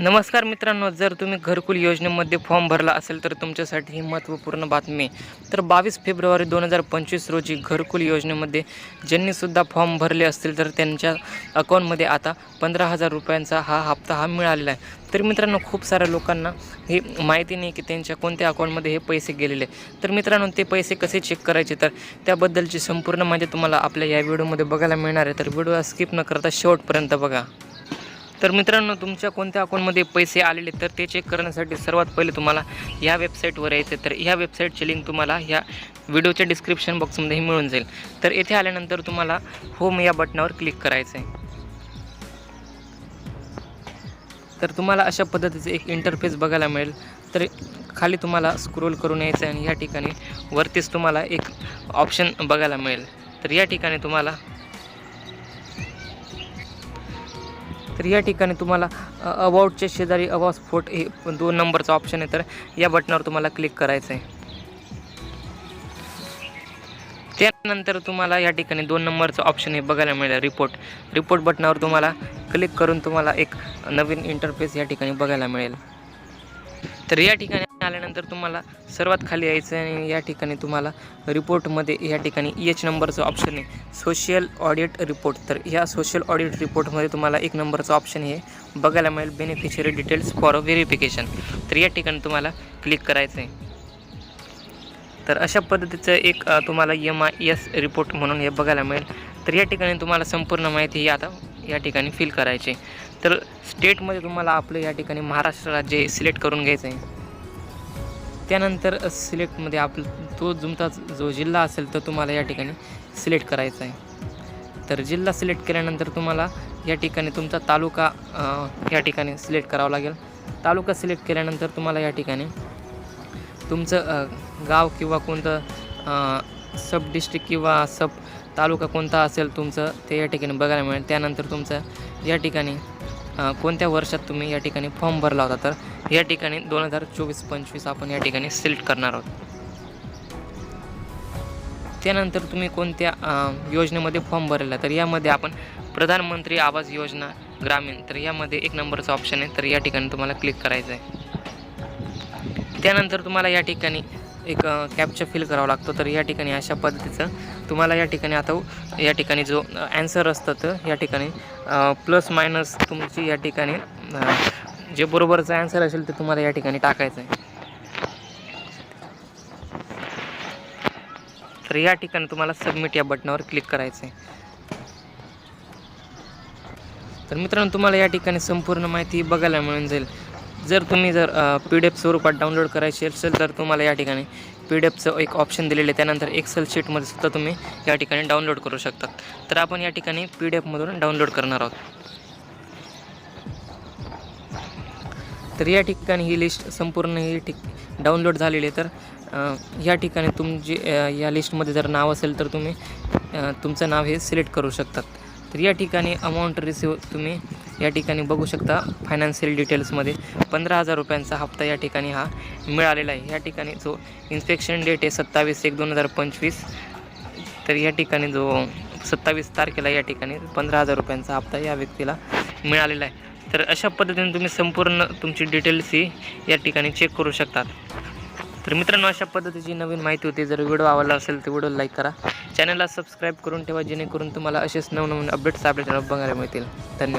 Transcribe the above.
नमस्कार मित्रांनो जर तुम्ही घरकुल योजनेमध्ये फॉर्म भरला असेल तर तुमच्यासाठी ही महत्त्वपूर्ण बातमी तर बावीस फेब्रुवारी दोन हजार पंचवीस रोजी घरकुल योजनेमध्ये ज्यांनीसुद्धा फॉर्म भरले असतील तर त्यांच्या अकाउंटमध्ये आता पंधरा हजार रुपयांचा हा हप्ता हा मिळालेला आहे. तर मित्रांनो खूप साऱ्या लोकांना हे माहिती नाही की त्यांच्या कोणत्या अकाउंटमध्ये हे पैसे गेलेले तर मित्रांनो ते पैसे कसे चेक करायचे? तर त्याबद्दलची संपूर्ण माहिती तुम्हाला आपल्या या व्हिडिओमध्ये बघायला मिळणार आहे. तर व्हिडिओ स्किप न करता शेवटपर्यंत बघा. तर मित्रांनो तुमच्या कोणत्या अकाउंटमध्ये पैसे आलेले तर ते चेक करण्यासाठी सर्वात पहिले तुम्हाला ह्या वेबसाईटवर यायचं तर ह्या वेबसाईटची लिंक तुम्हाला ह्या व्हिडिओच्या डिस्क्रिप्शन बॉक्समध्येही मिळून जाईल. तर येथे आल्यानंतर तुम्हाला होम या बटनावर क्लिक करायचं आहे तर तुम्हाला अशा पद्धतीचं एक इंटरफेस बघायला मिळेल. तर खाली तुम्हाला स्क्रोल करून यायचं आहे आणि या ठिकाणी वरतीच तुम्हाला एक ऑप्शन बघायला मिळेल. तर या ठिकाणी तुम्हाला तर या ठिकाणी तुम्हाला अबाउटच्या शेजारी अबाउट स्फोट हे दोन नंबरचा ऑप्शन आहे. तर या बटनावर तुम्हाला क्लिक करायचं आहे त्यानंतर तुम्हाला या ठिकाणी दोन नंबरचं ऑप्शन हे बघायला मिळेल रिपोर्ट रिपोर्ट बटनावर तुम्हाला क्लिक करून तुम्हाला एक नवीन इंटरफेस या ठिकाणी बघायला मिळेल. तर या ठिकाणी आल्यानंतर तुम्हाला सर्वात खाली यायचं आहे आणि या ठिकाणी तुम्हाला रिपोर्टमध्ये या ठिकाणी एच नंबरचं ऑप्शन आहे. सोशल ऑडिट रिपोर्ट तर ह्या सोशल ऑडिट रिपोर्टमध्ये तुम्हाला एक नंबरचं ऑप्शन हे बघायला मिळेल. बेनिफिशरी डिटेल्स फॉर व्हेरिफिकेशन तर या ठिकाणी तुम्हाला क्लिक करायचं आहे तर अशा पद्धतीचं एक तुम्हाला एम आय एस रिपोर्ट म्हणून हे बघायला मिळेल. तर या ठिकाणी तुम्हाला संपूर्ण माहिती ही आता या ठिकाणी फिल करायची आहे. तर स्टेटमध्ये तुम्हाला आपलं या ठिकाणी महाराष्ट्र राज्य सिलेक्ट करून घ्यायचं आहे त्यानंतर सिलेक्टमध्ये आपलं तो तुमचा जो जिल्हा असेल तर तुम्हाला या ठिकाणी सिलेक्ट करायचा आहे. तर जिल्हा सिलेक्ट केल्यानंतर तुम्हाला या ठिकाणी तुमचा तालुका या ठिकाणी सिलेक्ट करावा लागेल. तालुका सिलेक्ट केल्यानंतर तुम्हाला या ठिकाणी तुमचं गाव किंवा कोणतं सब डिस्ट्रिक्ट किंवा सब तालुका कोणता असेल तुमचं ते या ठिकाणी बघायला मिळेल. त्यानंतर तुमचं या ठिकाणी कोणत्या वर्षात तुम्ही या ठिकाणी फॉर्म भरला होता? तर या ठिकाणी दोन हजार चोवीस पंचवीस आपण या ठिकाणी सिलेक्ट करणार आहोत. त्यानंतर तुम्ही कोणत्या योजनेमध्ये फॉर्म भरला तर यामध्ये आपण प्रधानमंत्री आवास योजना ग्रामीण तर यामध्ये एक नंबरचा ऑप्शन आहे. तर या ठिकाणी तुम्हाला क्लिक करायचं आहे त्यानंतर तुम्हाला या ठिकाणी एक कॅपचा फिल करावा लागतो. तर या ठिकाणी अशा पद्धतीचं तुम्हाला या ठिकाणी आता या ठिकाणी जो ॲन्सर असतं तर या ठिकाणी प्लस मायनस तुमची या ठिकाणी जे बरोबरचं ॲन्सर असेल ते तुम्हाला या ठिकाणी टाकायचं आहे तर या ठिकाणी तुम्हाला सबमिट या बटनावर क्लिक करायचं आहे तर मित्रांनो तुम्हाला या ठिकाणी संपूर्ण माहिती बघायला मिळून जाईल. जर तुम्ही जर पी डी एफ स्वरूपात डाउनलोड करायची असेल तर तुम्हाला या ठिकाणी पी डी एफचं एक ऑप्शन दिलेलं आहे. त्यानंतर एक्सेल शीटमध्ये सुद्धा तुम्ही या ठिकाणी डाउनलोड करू शकता. तर आपण या ठिकाणी पी डी एफमधून डाउनलोड करणार आहोत. तर या ठिकाणी ही लिस्ट संपूर्ण ही ठिक डाउनलोड झालेली आहे. तर या ठिकाणी तुमची या लिस्टमध्ये जर नाव असेल तर तुम्ही तुमचं नाव हे सिलेक्ट करू शकतात. तर या ठिकाणी अमाऊंट रिसिव्ह तुम्ही या ठिकाणी बघू शकता फायनान्शियल डिटेल्समध्ये पंधरा हजार रुपयांचा हप्ता या ठिकाणी हा मिळालेला आहे. या ठिकाणी जो इन्स्पेक्शन डेट आहे सत्तावीस एक दोन हजार पंचवीस तर या ठिकाणी जो सत्तावीस तारखेला या ठिकाणी पंधरा हजार रुपयांचा हप्ता या व्यक्तीला मिळालेला आहे. तर अशा पद्धतीने तुम्ही संपूर्ण तुमची डिटेल्स ही या ठिकाणी चेक करू शकतात तर मित्रांनो अशा पद्धतीची नवीन माहिती होती जर व्हिडिओ आवडला असेल तर व्हिडिओ लाईक करा. चॅनलला सबस्क्राईब करून ठेवा जेणेकरून तुम्हाला असेच नवनवीन अपडेट्स आपल्या चॅनल बघायला मिळतील. धन्यवाद.